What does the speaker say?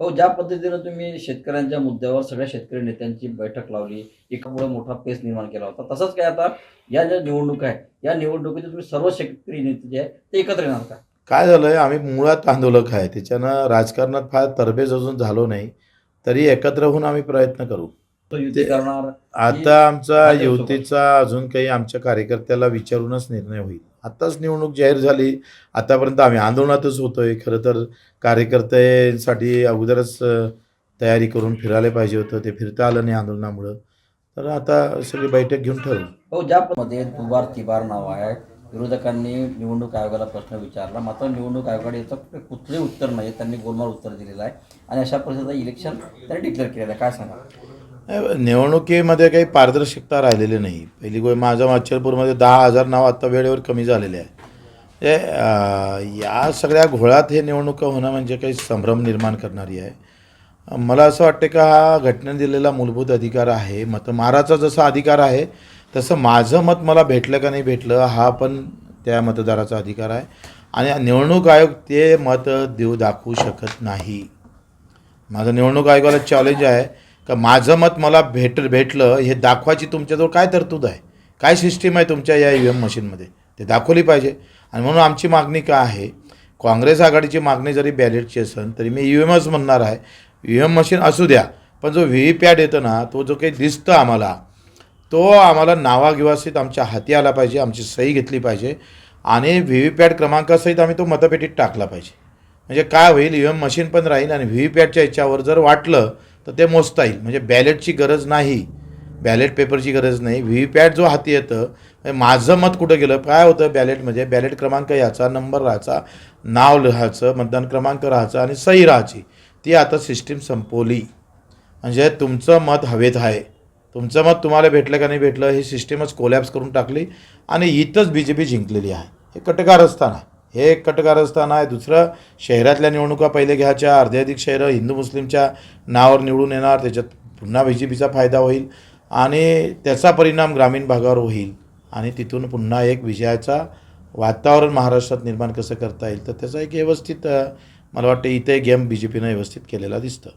हो ज्या पद्धतीनं तुम्ही शेतकऱ्यांच्या मुद्द्यावर सगळ्या शेतकरी नेत्यांची बैठक लावली एका पुढे मोठा पेस निर्माण केला होता. तसंच काय आता या ज्या निवडणुका आहे या निवडणुकीत तुम्ही सर्व शेतकरी नेते जे आहे ते एकत्र येणार का? काय झालं आहे आम्ही मुळात आंदोलक आहे. त्याच्यानं राजकारणात फार तरबेज अजून झालो नाही तरी एकत्र होऊन आम्ही प्रयत्न करू. तो युती करणार आता आमचा. युतीचा अजून काही आमच्या कार्यकर्त्याला विचारूनच निर्णय होईल. आत्ताच निवडणूक जाहीर झाली. आतापर्यंत आम्ही आंदोलनातच होतो आहे खरं तर कार्यकर्त्यांसाठी अगोदरच तयारी करून फिरायला पाहिजे होतं. ते फिरता आलं नाही आंदोलनामुळं. तर आता सगळी बैठक घेऊन ठरवू. हो ज्या दुबार तिबार नाव आहे विरोधकांनी निवडणूक आयोगाला प्रश्न विचारला. मात्र निवडणूक आयोगाने याचं कुठलंही उत्तर नाही. त्यांनी गोलमाल उत्तर दिलेलं आहे. आणि अशा परिस्थितीत इलेक्शन त्यांनी डिक्लेअर केलेलं आहे. काय सांगा निवडणुकीमध्ये काही पारदर्शकता राहिलेली नाही. पहिली गोष्ट माझ्या माचलपूरमध्ये दहा हजार नाव आत्ता वेळेवर कमी झालेले आहे. म्हणजे, ते या सगळ्या घोळात हे निवडणुका होणं म्हणजे काही संभ्रम निर्माण करणारी आहे. मला असं वाटतं का हा घटनेने दिलेला मूलभूत अधिकार आहे. मत माराचा जसा अधिकार आहे तसं माझं मत मला भेटलं का नाही भेटलं हा पण त्या मतदाराचा अधिकार आहे. आणि निवडणूक आयोग ते मत देऊ दाखवू शकत नाही. माझं निवडणूक आयोगाला चॅलेंज आहे. का माझं मत मला भेट भेटलं हे दाखवायची तुमच्याजवळ काय तरतूद आहे? काय सिस्टीम आहे तुमच्या या ई व्ही एम मशीनमध्ये ते दाखवली पाहिजे. आणि म्हणून आमची मागणी काय आहे? काँग्रेस आघाडीची मागणी जरी बॅलेटची असेल तरी मी ई एमच म्हणणार आहे. ई एम मशीन असू द्या पण जो व्ही व्ही पॅड येतं ना तो जो काही दिसतं आम्हाला तो आम्हाला नावागिवासित आमच्या हाती आला पाहिजे आमची सही घेतली पाहिजे. आणि व्ही व्ही पॅड क्रमांकासहित आम्ही तो मतपेटीत टाकला पाहिजे. म्हणजे काय होईल ई एम मशीन पण राहील आणि व्ही व्ही पॅडच्या याच्यावर जर वाटलं तर ते मोजता येईल. म्हणजे बॅलेटची गरज नाही. बॅलेट पेपरची गरज नाही. व्ही व्ही पॅड जो हाती येतं म्हणजे माझं मत कुठं गेलं? काय होतं? बॅलेटमध्ये म्हणजे बॅलेट क्रमांक याचा नंबर राहायचा नाव लिहायचं मतदान क्रमांक राहायचा आणि सही राहायची. ती आता सिस्टीम संपवली. म्हणजे तुमचं मत हवेत आहे. तुमचं मत तुम्हाला भेटलं का नाही भेटलं ही सिस्टीमच कोलॅप्स करून टाकली आणि इथंच बी जे पी जिंकलेली आहे. हे कटकारस्थान आहे. हे एक कटकारस्थान आहे. दुसरं शहरातल्या निवडणुका पहिले घ्यायच्या अर्धे अधिक शहरं हिंदू मुस्लिमच्या नावावर निवडून येणार त्याच्यात पुन्हा बी जे पीचा फायदा होईल आणि त्याचा परिणाम ग्रामीण भागावर होईल. आणि तिथून पुन्हा एक विजयाचा वातावरण महाराष्ट्रात निर्माण कसं करता येईल तर त्याचा एक व्यवस्थित मला वाटतं इथे गेम बी जे पीनं व्यवस्थित केलेला दिसतं.